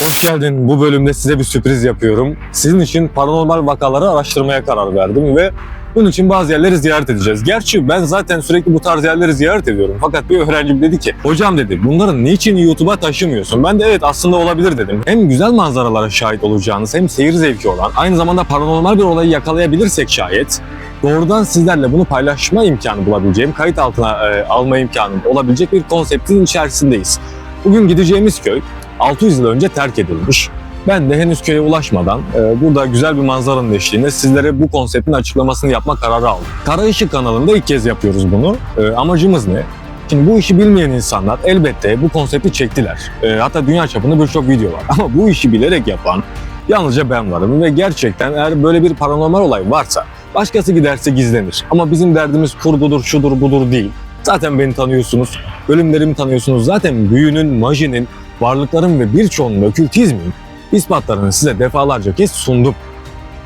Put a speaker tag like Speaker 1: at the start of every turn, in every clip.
Speaker 1: Hoş geldin. Bu bölümde size bir sürpriz yapıyorum. Sizin için paranormal vakaları araştırmaya karar verdim ve bunun için bazı yerleri ziyaret edeceğiz. Gerçi ben zaten sürekli bu tarz yerleri ziyaret ediyorum. Fakat bir öğrencim dedi ki, hocam dedi bunları niçin YouTube'a taşımıyorsun? Ben de evet aslında olabilir dedim. Hem güzel manzaralara şahit olacağınız hem seyir zevki olan, aynı zamanda paranormal bir olayı yakalayabilirsek şayet, doğrudan sizlerle bunu paylaşma imkanı bulabileceğim, kayıt altına e, alma imkanım olabilecek bir konseptin içerisindeyiz. Bugün gideceğimiz köy 600 yıl önce terk edilmiş. Ben de henüz köye ulaşmadan e, burada güzel bir manzaranın eşliğinde sizlere bu konseptin açıklamasını yapma kararı aldım. Kara Işık kanalında ilk kez yapıyoruz bunu. E, amacımız ne? Şimdi bu işi bilmeyen insanlar elbette bu konsepti çektiler. E, hatta dünya çapında birçok video var. Ama bu işi bilerek yapan yalnızca ben varım ve gerçekten eğer böyle bir paranormal olay varsa başkası giderse gizlenir. Ama bizim derdimiz kurgudur, şudur, budur değil. Zaten beni tanıyorsunuz, bölümlerimi tanıyorsunuz. Zaten büyünün, majinin, varlıkların ve birçoğunun okültizmin ispatlarını size defalarca kez sundum.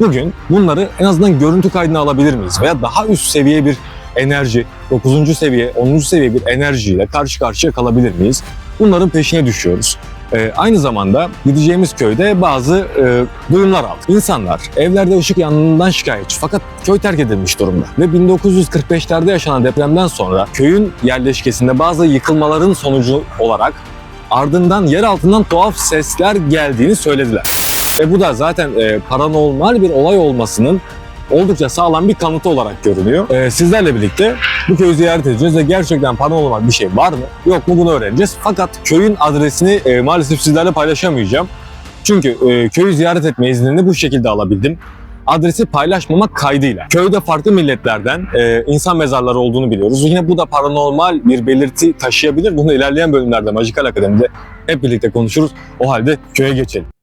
Speaker 1: Bugün bunları en azından görüntü kaydına alabilir miyiz? Veya daha üst seviye bir enerji, 9. seviye, 10. seviye bir enerjiyle karşı karşıya kalabilir miyiz? Bunların peşine düşüyoruz. Ee, aynı zamanda gideceğimiz köyde bazı e, duyumlar aldık. İnsanlar evlerde ışık yangınından şikayetçi fakat köy terk edilmiş durumda. Ve 1945'lerde yaşanan depremden sonra köyün yerleşkesinde bazı yıkılmaların sonucu olarak ardından yer altından tuhaf sesler geldiğini söylediler. Ve bu da zaten e, paranormal bir olay olmasının oldukça sağlam bir kanıtı olarak görünüyor. E, sizlerle birlikte bu köyü ziyaret edeceğiz ve gerçekten paranormal bir şey var mı yok mu bunu öğreneceğiz. Fakat köyün adresini e, maalesef sizlerle paylaşamayacağım. Çünkü e, köyü ziyaret etme iznini bu şekilde alabildim. Adresi paylaşmamak kaydıyla. Köyde farklı milletlerden e, insan mezarları olduğunu biliyoruz. Yine bu da paranormal bir belirti taşıyabilir. Bunu ilerleyen bölümlerde Majikal Akademi'de hep birlikte konuşuruz. O halde köye geçelim.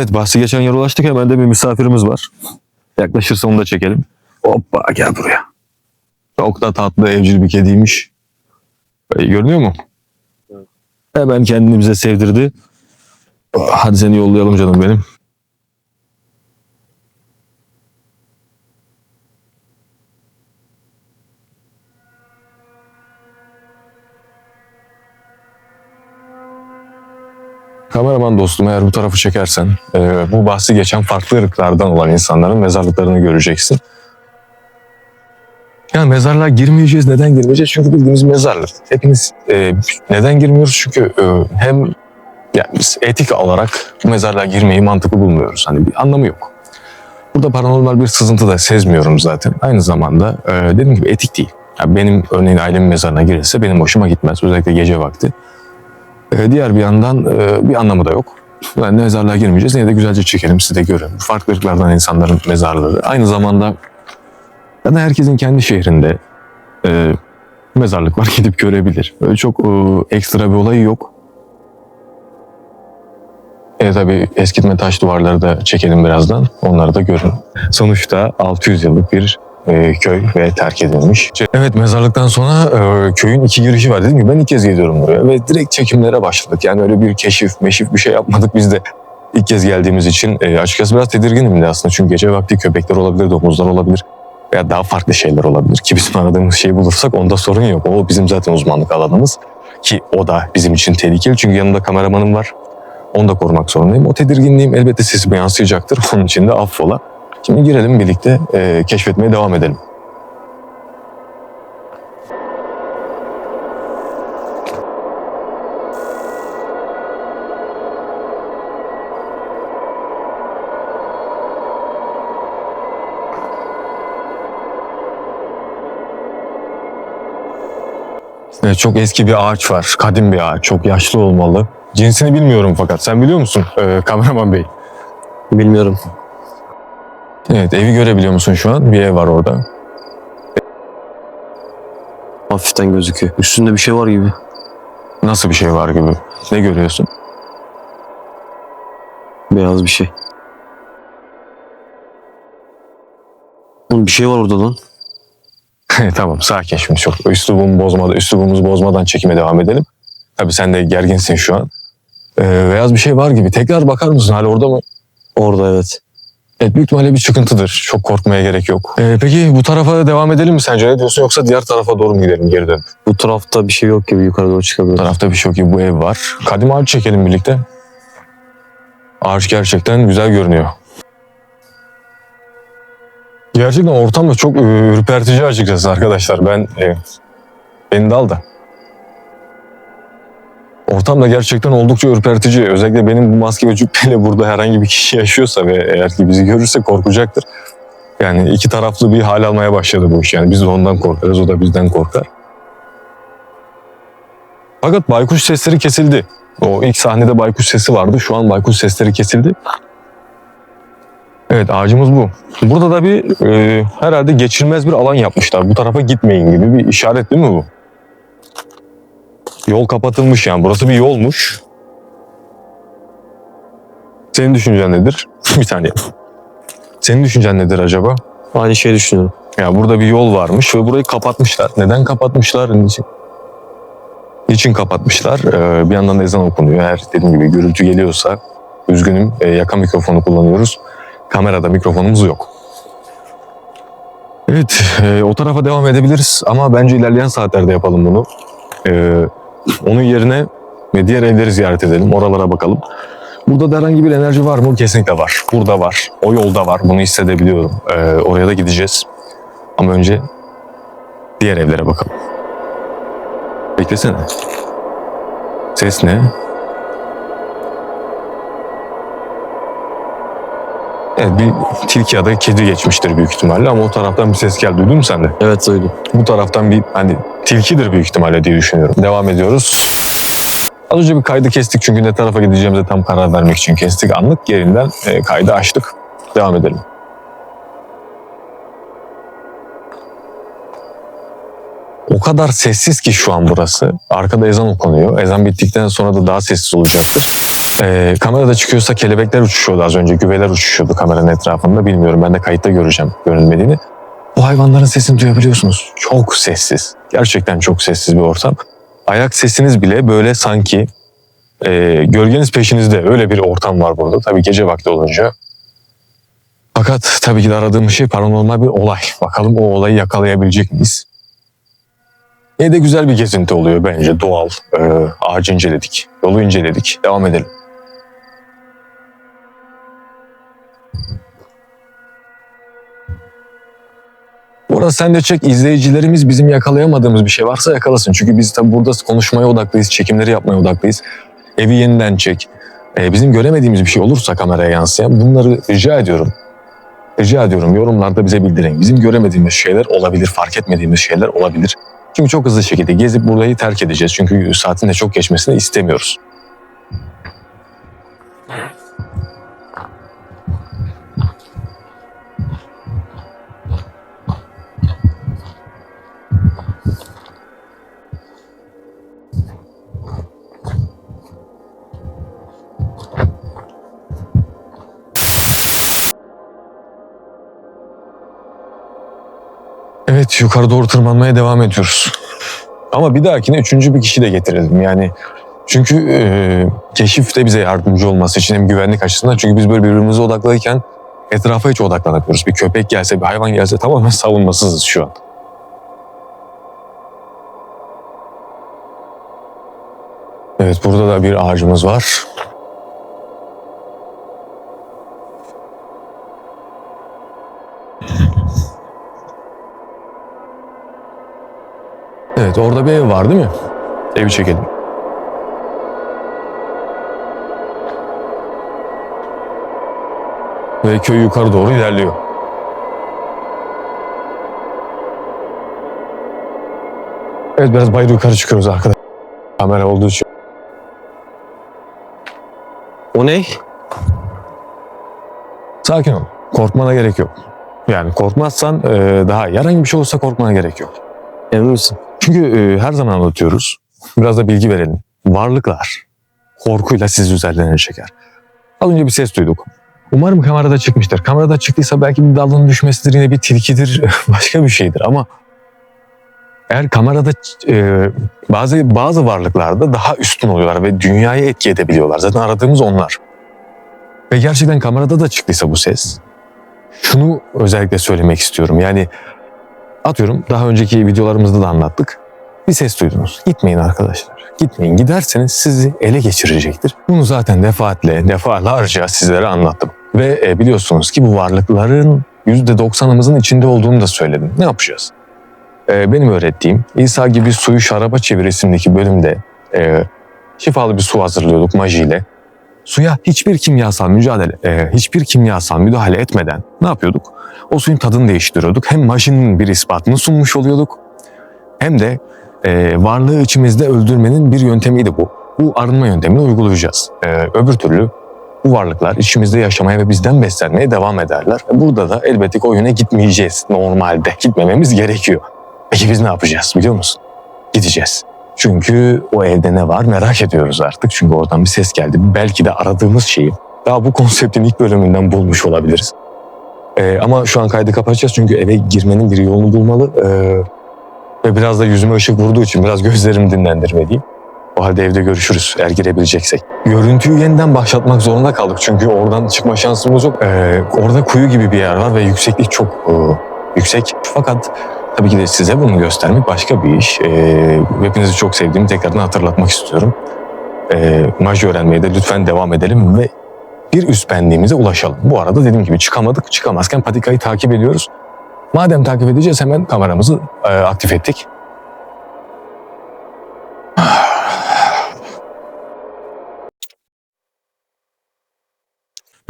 Speaker 1: Evet bahsi geçen yer ulaştık hemen de bir misafirimiz var. Yaklaşırsa onu da çekelim. Hoppa gel buraya. Çok da tatlı evcil bir kediymiş. Böyle görünüyor mu? Hemen kendini bize sevdirdi. Hadi seni yollayalım canım benim. Kameraman dostum eğer bu tarafı çekersen e, bu bahsi geçen farklı ırklardan olan insanların mezarlıklarını göreceksin. Yani mezarlığa girmeyeceğiz. Neden girmeyeceğiz? Çünkü bildiğimiz mezarlık. Hepiniz e, neden girmiyoruz? Çünkü e, hem yani biz etik olarak bu mezarlığa girmeyi mantıklı bulmuyoruz. Hani bir anlamı yok. Burada paranormal bir sızıntı da sezmiyorum zaten. Aynı zamanda e, dediğim gibi etik değil. Yani benim örneğin ailemin mezarına girilse benim hoşuma gitmez. Özellikle gece vakti. E, diğer bir yandan e, bir anlamı da yok. Yani mezarlığa girmeyeceğiz ne de güzelce çekelim siz de görün. Farklı ırklardan insanların mezarları. Aynı zamanda da herkesin kendi şehrinde e, mezarlık var gidip görebilir. Öyle çok e, ekstra bir olayı yok. E tabi eskitme taş duvarları da çekelim birazdan. Onları da görün. Sonuçta 600 yıllık bir e, köy ve terk edilmiş. Evet mezarlıktan sonra e, köyün iki girişi var. Dedim ki ben ilk kez gidiyorum buraya ve direkt çekimlere başladık. Yani öyle bir keşif, meşif bir şey yapmadık biz de. İlk kez geldiğimiz için e, açıkçası biraz tedirginim de aslında. Çünkü gece vakti köpekler olabilir, domuzlar olabilir veya daha farklı şeyler olabilir. Ki bizim aradığımız şeyi bulursak onda sorun yok. O bizim zaten uzmanlık alanımız. Ki o da bizim için tehlikeli çünkü yanımda kameramanım var. Onu da korumak zorundayım. O tedirginliğim elbette sesime yansıyacaktır. Onun için de affola. Şimdi girelim birlikte e, keşfetmeye devam edelim. Çok eski bir ağaç var. Kadim bir ağaç. Çok yaşlı olmalı. Cinsini bilmiyorum fakat. Sen biliyor musun e, kameraman bey?
Speaker 2: Bilmiyorum.
Speaker 1: Evet evi görebiliyor musun şu an? Bir ev var orada.
Speaker 2: Hafiften gözüküyor. Üstünde bir şey var gibi.
Speaker 1: Nasıl bir şey var gibi? Ne görüyorsun?
Speaker 2: Beyaz bir şey. Oğlum bir şey var orada lan.
Speaker 1: tamam sakin şimdi çok üslubumu bozmadan, üslubumuzu bozmadan çekime devam edelim. Tabii sen de gerginsin şu an. Ee, beyaz bir şey var gibi. Tekrar bakar mısın hala orada mı?
Speaker 2: Orada evet.
Speaker 1: Evet büyük ihtimalle bir çıkıntıdır. Çok korkmaya gerek yok. Ee, peki bu tarafa devam edelim mi sence? Ne diyorsun yoksa diğer tarafa doğru mu gidelim geri dön?
Speaker 2: Bu tarafta bir şey yok gibi yukarı doğru
Speaker 1: Bu tarafta bir şey yok gibi bu ev var. Kadim ağaç çekelim birlikte. Ağaç gerçekten güzel görünüyor. Gerçekten ortam da çok e, ürpertici açıkçası arkadaşlar. Ben e, beni de al da. Ortam da gerçekten oldukça ürpertici. Özellikle benim bu maske ve cübbeyle burada herhangi bir kişi yaşıyorsa ve eğer ki bizi görürse korkacaktır. Yani iki taraflı bir hal almaya başladı bu iş. Yani biz de ondan korkarız, o da bizden korkar. Fakat baykuş sesleri kesildi. O ilk sahnede baykuş sesi vardı. Şu an baykuş sesleri kesildi. Evet ağacımız bu. Burada da bir e, herhalde geçilmez bir alan yapmışlar. Bu tarafa gitmeyin gibi bir işaret değil mi bu? Yol kapatılmış yani. Burası bir yolmuş. Senin düşüncen nedir? bir saniye. Senin düşüncen nedir acaba?
Speaker 2: Aynı şeyi düşünüyorum.
Speaker 1: Ya burada bir yol varmış ve burayı kapatmışlar. Neden kapatmışlar? Niçin? Niçin kapatmışlar? Ee, bir yandan da ezan okunuyor. Eğer dediğim gibi gürültü geliyorsa üzgünüm e, yaka mikrofonu kullanıyoruz. Kamerada mikrofonumuz yok. Evet, e, o tarafa devam edebiliriz ama bence ilerleyen saatlerde yapalım bunu. E, onun yerine ve diğer evleri ziyaret edelim, oralara bakalım. Burada da herhangi bir enerji var mı? Kesinlikle var. Burada var. O yolda var. Bunu hissedebiliyorum. E, oraya da gideceğiz. Ama önce diğer evlere bakalım. Beklesene. Ses ne? Evet bir tilki ya da kedi geçmiştir büyük ihtimalle ama o taraftan bir ses geldi. Duydun mu sen de?
Speaker 2: Evet duydum.
Speaker 1: Bu taraftan bir hani tilkidir büyük ihtimalle diye düşünüyorum. Devam ediyoruz. Az önce bir kaydı kestik çünkü ne tarafa gideceğimize tam karar vermek için kestik. Anlık yerinden e, kaydı açtık. Devam edelim. O kadar sessiz ki şu an burası. Arkada ezan okunuyor. Ezan bittikten sonra da daha sessiz olacaktır. Ee, kamerada çıkıyorsa kelebekler uçuşuyordu az önce. Güveler uçuşuyordu kameranın etrafında. Bilmiyorum ben de kayıtta göreceğim görünmediğini. Bu hayvanların sesini duyabiliyorsunuz. Çok sessiz. Gerçekten çok sessiz bir ortam. Ayak sesiniz bile böyle sanki e, gölgeniz peşinizde. Öyle bir ortam var burada. Tabii gece vakti olunca. Fakat tabii ki de aradığımız şey paranormal bir olay. Bakalım o olayı yakalayabilecek miyiz? Ne de güzel bir gezinti oluyor bence. Doğal. Ee, ağacı inceledik. Yolu inceledik. Devam edelim. Burada sen de çek izleyicilerimiz bizim yakalayamadığımız bir şey varsa yakalasın. Çünkü biz tabii burada konuşmaya odaklıyız, çekimleri yapmaya odaklıyız. Evi yeniden çek. Ee, bizim göremediğimiz bir şey olursa kameraya yansıyan bunları rica ediyorum. Rica ediyorum yorumlarda bize bildirin. Bizim göremediğimiz şeyler olabilir, fark etmediğimiz şeyler olabilir. Çünkü çok hızlı şekilde gezip burayı terk edeceğiz. Çünkü saatin de çok geçmesini istemiyoruz. Yukarı doğru tırmanmaya devam ediyoruz. Ama bir dahakine üçüncü bir kişi de getirelim. Yani çünkü e, keşif de bize yardımcı olması için hem güvenlik açısından. Çünkü biz böyle birbirimize odaklayken etrafa hiç odaklanamıyoruz. Bir köpek gelse, bir hayvan gelse tamamen savunmasızız şu an. Evet burada da bir ağacımız var. Evet orada bir ev var değil mi? Evi çekelim. Ve köy yukarı doğru ilerliyor. Evet biraz bayır yukarı çıkıyoruz arkadaşlar. Kamera olduğu için.
Speaker 2: O ne?
Speaker 1: Sakin ol. Korkmana gerek yok. Yani korkmazsan daha iyi. Herhangi bir şey olursa korkmana gerek yok.
Speaker 2: Emin misin?
Speaker 1: Çünkü e, her zaman anlatıyoruz. Biraz da bilgi verelim. Varlıklar korkuyla sizi üzerlerine çeker. Az önce bir ses duyduk. Umarım kamerada çıkmıştır. Kamerada çıktıysa belki bir dalının düşmesidir, yine bir tilkidir, başka bir şeydir ama eğer kamerada e, bazı bazı varlıklarda daha üstün oluyorlar ve dünyayı etki edebiliyorlar. Zaten aradığımız onlar. Ve gerçekten kamerada da çıktıysa bu ses, şunu özellikle söylemek istiyorum. Yani atıyorum daha önceki videolarımızda da anlattık. Bir ses duydunuz. Gitmeyin arkadaşlar. Gitmeyin. Giderseniz sizi ele geçirecektir. Bunu zaten defaatle, defalarca sizlere anlattım. Ve e, biliyorsunuz ki bu varlıkların %90'ımızın içinde olduğunu da söyledim. Ne yapacağız? E, benim öğrettiğim İsa gibi suyu şaraba çevirisindeki bölümde e, şifalı bir su hazırlıyorduk majiyle. Suya hiçbir kimyasal mücadele, e, hiçbir kimyasal müdahale etmeden ne yapıyorduk? O suyun tadını değiştiriyorduk. Hem majinin bir ispatını sunmuş oluyorduk hem de e, varlığı içimizde öldürmenin bir yöntemiydi bu. Bu arınma yöntemini uygulayacağız. E, öbür türlü bu varlıklar içimizde yaşamaya ve bizden beslenmeye devam ederler. E, Burada da elbette ki o yöne gitmeyeceğiz normalde. Gitmememiz gerekiyor. Peki biz ne yapacağız biliyor musun? Gideceğiz. Çünkü o evde ne var merak ediyoruz artık. Çünkü oradan bir ses geldi. Belki de aradığımız şeyi daha bu konseptin ilk bölümünden bulmuş olabiliriz. Ee, ama şu an kaydı kapatacağız çünkü eve girmenin bir yolunu bulmalı. Ee, ve biraz da yüzüme ışık vurduğu için biraz gözlerimi dinlendirmeliyim. O halde evde görüşürüz eğer girebileceksek. Görüntüyü yeniden başlatmak zorunda kaldık çünkü oradan çıkma şansımız yok. Ee, orada kuyu gibi bir yer var ve yükseklik çok e, yüksek. Fakat tabii ki de size bunu göstermek başka bir iş. Ee, hepinizi çok sevdiğimi tekrardan hatırlatmak istiyorum. Ee, Maji öğrenmeye de lütfen devam edelim ve bir üst benliğimize ulaşalım. Bu arada dediğim gibi çıkamadık. Çıkamazken patikayı takip ediyoruz. Madem takip edeceğiz hemen kameramızı e, aktif ettik.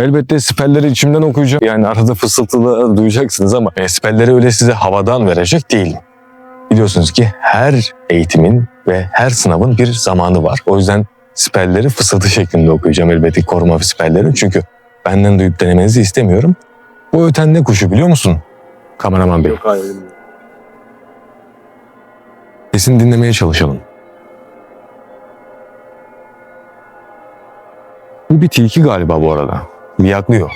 Speaker 1: Elbette spelleri içimden okuyacağım. Yani arada fısıltılı duyacaksınız ama e, spelleri öyle size havadan verecek değilim. Biliyorsunuz ki her eğitimin ve her sınavın bir zamanı var. O yüzden spelleri fısıltı şeklinde okuyacağım elbette koruma spellerini. Çünkü benden duyup denemenizi istemiyorum. Bu öten ne kuşu biliyor musun? Kameraman bey.
Speaker 3: Hayır bilmiyorum.
Speaker 1: Sesini dinlemeye çalışalım. Bu bir tilki galiba bu arada. Miyaklıyor.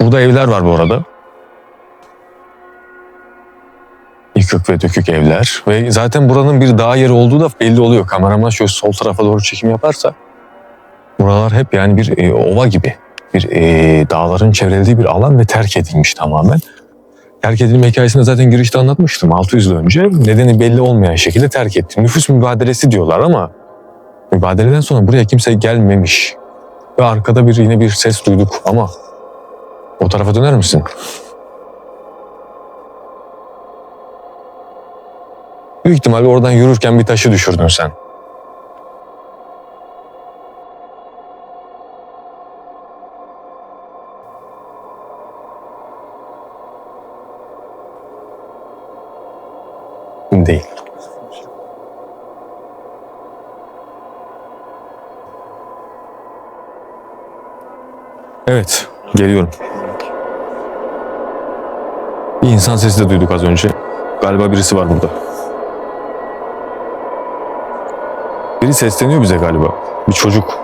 Speaker 1: Burada evler var bu arada. Yıkık ve dökük evler. Ve zaten buranın bir dağ yeri olduğu da belli oluyor. Kameraman şöyle sol tarafa doğru çekim yaparsa. Buralar hep yani bir e, ova gibi. Bir e, dağların çevrelediği bir alan ve terk edilmiş tamamen. Terk edilme hikayesini zaten girişte anlatmıştım 600 yıl önce. Nedeni belli olmayan şekilde terk etti. Nüfus mübadelesi diyorlar ama mübadeleden sonra buraya kimse gelmemiş. Ve arkada bir yine bir ses duyduk ama o tarafa döner misin? Büyük ihtimalle oradan yürürken bir taşı düşürdün sen. Değil. Evet, geliyorum. Bir insan sesi de duyduk az önce. Galiba birisi var burada. Biri sesleniyor bize galiba. Bir çocuk.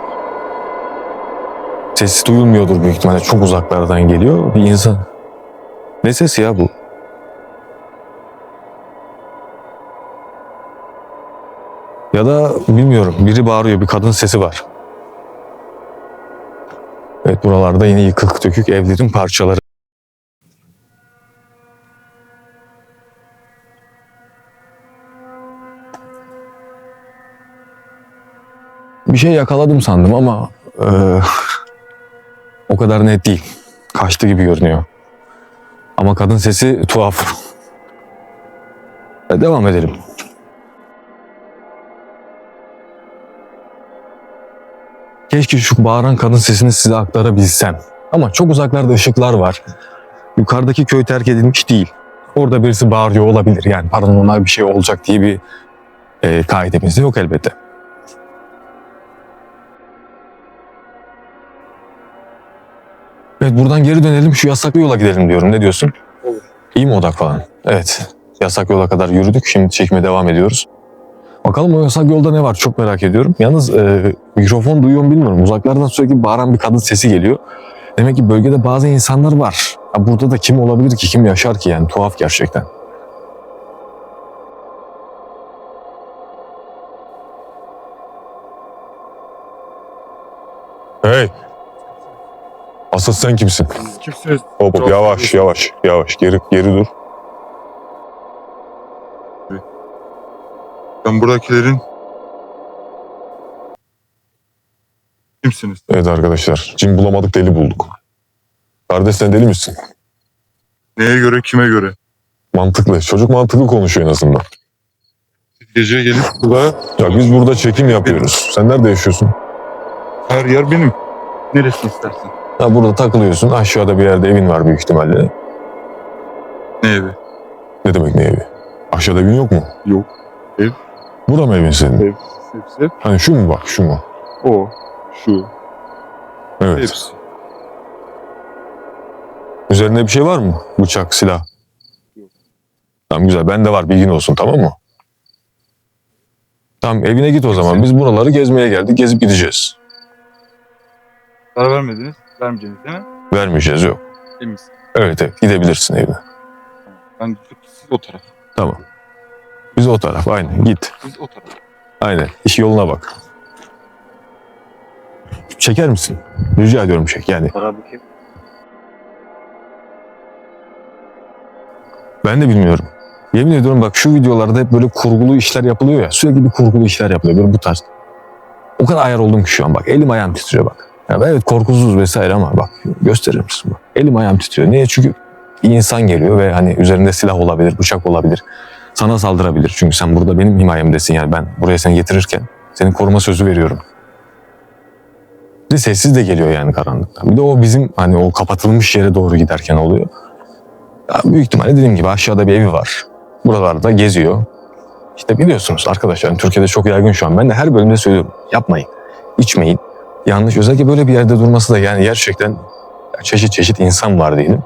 Speaker 1: Sesi duyulmuyordur büyük ihtimalle. Çok uzaklardan geliyor bir insan. Ne sesi ya bu? Ya da bilmiyorum. Biri bağırıyor. Bir kadın sesi var. Evet buralarda yine yıkık dökük evlerin parçaları. Bir şey yakaladım sandım ama eee, o kadar net değil. Kaçtı gibi görünüyor. Ama kadın sesi tuhaf. E, Devam edelim. Keşke şu bağıran kadın sesini size aktarabilsem. Ama çok uzaklarda ışıklar var. Yukarıdaki köy terk edilmiş değil. Orada birisi bağırıyor olabilir. Yani paranormal bir şey olacak diye bir e, kaidemiz de yok elbette. Evet buradan geri dönelim şu yasaklı yola gidelim diyorum. Ne diyorsun?
Speaker 3: Olur.
Speaker 1: İyi mi odak falan? Evet. Yasak yola kadar yürüdük. Şimdi çekime devam ediyoruz. Bakalım o yasak yolda ne var çok merak ediyorum. Yalnız e, mikrofon duyuyor mu bilmiyorum. Uzaklardan sürekli bağıran bir kadın sesi geliyor. Demek ki bölgede bazı insanlar var. Ha, burada da kim olabilir ki? Kim yaşar ki yani? Tuhaf gerçekten. Hey! Asıl sen kimsin?
Speaker 3: Kimsiniz?
Speaker 1: Hop yavaş yavaş yavaş geri geri dur.
Speaker 3: Ben buradakilerin... Kimsiniz?
Speaker 1: Evet arkadaşlar cin bulamadık deli bulduk. Kardeş sen deli misin?
Speaker 3: Neye göre, kime göre?
Speaker 1: Mantıklı. Çocuk mantıklı konuşuyor en azından.
Speaker 3: Gece gelip burada
Speaker 1: Ya biz burada çekim yapıyoruz. Sen nerede yaşıyorsun?
Speaker 3: her yer benim. Neresi istersen.
Speaker 1: Ha burada takılıyorsun. Aşağıda bir yerde evin var büyük ihtimalle.
Speaker 3: Ne evi?
Speaker 1: Ne demek ne evi? Aşağıda evin yok mu?
Speaker 3: Yok.
Speaker 1: Burada mı evin senin?
Speaker 3: Ev. Hepsi.
Speaker 1: Hani şu mu bak şu mu?
Speaker 3: O. Şu.
Speaker 1: Evet.
Speaker 3: Hepsi.
Speaker 1: Üzerinde bir şey var mı? Bıçak, silah.
Speaker 3: Yok.
Speaker 1: Tamam güzel. Bende var bilgin olsun tamam mı? Tamam evine git o zaman. Biz buraları gezmeye geldik. Gezip gideceğiz.
Speaker 3: Karar vermediniz. Vermeyeceğiniz değil mi?
Speaker 1: Vermeyeceğiz yok.
Speaker 3: Emin misin?
Speaker 1: Evet evet gidebilirsin evine.
Speaker 3: Ben siz o taraf.
Speaker 1: Tamam. Biz o taraf aynen git.
Speaker 3: Siz o taraf.
Speaker 1: Aynen iş yoluna bak. Çeker misin? Rica ediyorum çek yani.
Speaker 2: Para kim?
Speaker 1: Ben de bilmiyorum. Yemin ediyorum bak şu videolarda hep böyle kurgulu işler yapılıyor ya. Sürekli bir kurgulu işler yapılıyor böyle bu tarz. O kadar ayar oldum ki şu an bak. Elim ayağım titriyor bak. Ya ben evet korkusuz vesaire ama bak gösterir misin bak. Elim ayağım titriyor. Niye? Çünkü insan geliyor ve hani üzerinde silah olabilir, bıçak olabilir. Sana saldırabilir. Çünkü sen burada benim himayemdesin yani ben buraya seni getirirken senin koruma sözü veriyorum. Bir de sessiz de geliyor yani karanlıkta. Bir de o bizim hani o kapatılmış yere doğru giderken oluyor. Ya büyük ihtimalle dediğim gibi aşağıda bir evi var. Buralarda geziyor. İşte biliyorsunuz arkadaşlar hani Türkiye'de çok yaygın şu an. Ben de her bölümde söylüyorum. Yapmayın. içmeyin. Yanlış. Özellikle böyle bir yerde durması da yani gerçekten çeşit çeşit insan var diyelim.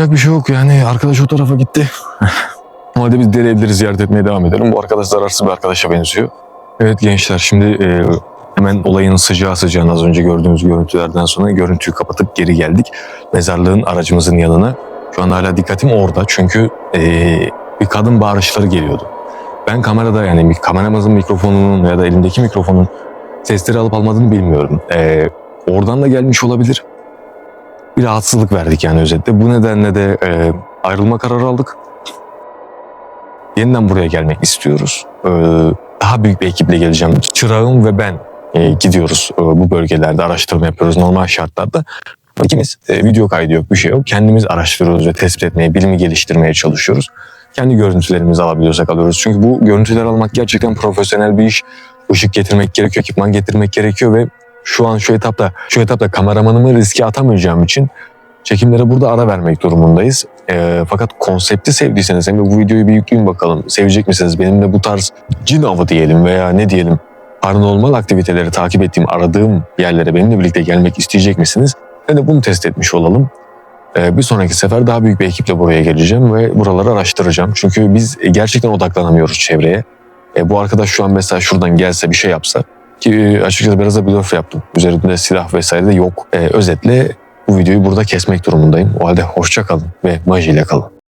Speaker 1: Yapacak bir şey yok yani. Arkadaş o tarafa gitti. O halde biz deri evleri ziyaret etmeye devam edelim. Bu arkadaş zararsız bir arkadaşa benziyor. Evet gençler şimdi e, hemen olayın sıcağı sıcağına az önce gördüğünüz görüntülerden sonra görüntüyü kapatıp geri geldik mezarlığın aracımızın yanına. Şu an hala dikkatim orada çünkü eee, bir kadın bağırışları geliyordu. Ben kamerada yani kameramızın mikrofonunun ya da elimdeki mikrofonun sesleri alıp almadığını bilmiyorum. Eee, oradan da gelmiş olabilir. Bir rahatsızlık verdik yani özetle. Bu nedenle de eee, ayrılma kararı aldık. Yeniden buraya gelmek istiyoruz. Eee, daha büyük bir ekiple geleceğim. Çırağım ve ben eee, gidiyoruz eee, bu bölgelerde araştırma yapıyoruz normal şartlarda. İkimiz e, video kaydı yok bir şey yok. Kendimiz araştırıyoruz ve tespit etmeye, bilimi geliştirmeye çalışıyoruz. Kendi görüntülerimizi alabiliyorsak alıyoruz. Çünkü bu görüntüler almak gerçekten profesyonel bir iş. Işık getirmek gerekiyor, ekipman getirmek gerekiyor ve şu an şu etapta şu etapta kameramanımı riske atamayacağım için çekimlere burada ara vermek durumundayız. E, fakat konsepti sevdiyseniz hem de bu videoyu bir yükleyin bakalım. Sevecek misiniz? Benim de bu tarz cin avı diyelim veya ne diyelim paranormal aktiviteleri takip ettiğim, aradığım yerlere benimle birlikte gelmek isteyecek misiniz? Ben de bunu test etmiş olalım. Ee, bir sonraki sefer daha büyük bir ekiple buraya geleceğim ve buraları araştıracağım. Çünkü biz gerçekten odaklanamıyoruz çevreye. E, bu arkadaş şu an mesela şuradan gelse bir şey yapsa ki açıkçası biraz da blöf yaptım. Üzerinde silah vesaire de yok. E, özetle bu videoyu burada kesmek durumundayım. O halde hoşça kalın ve majiyle kalın.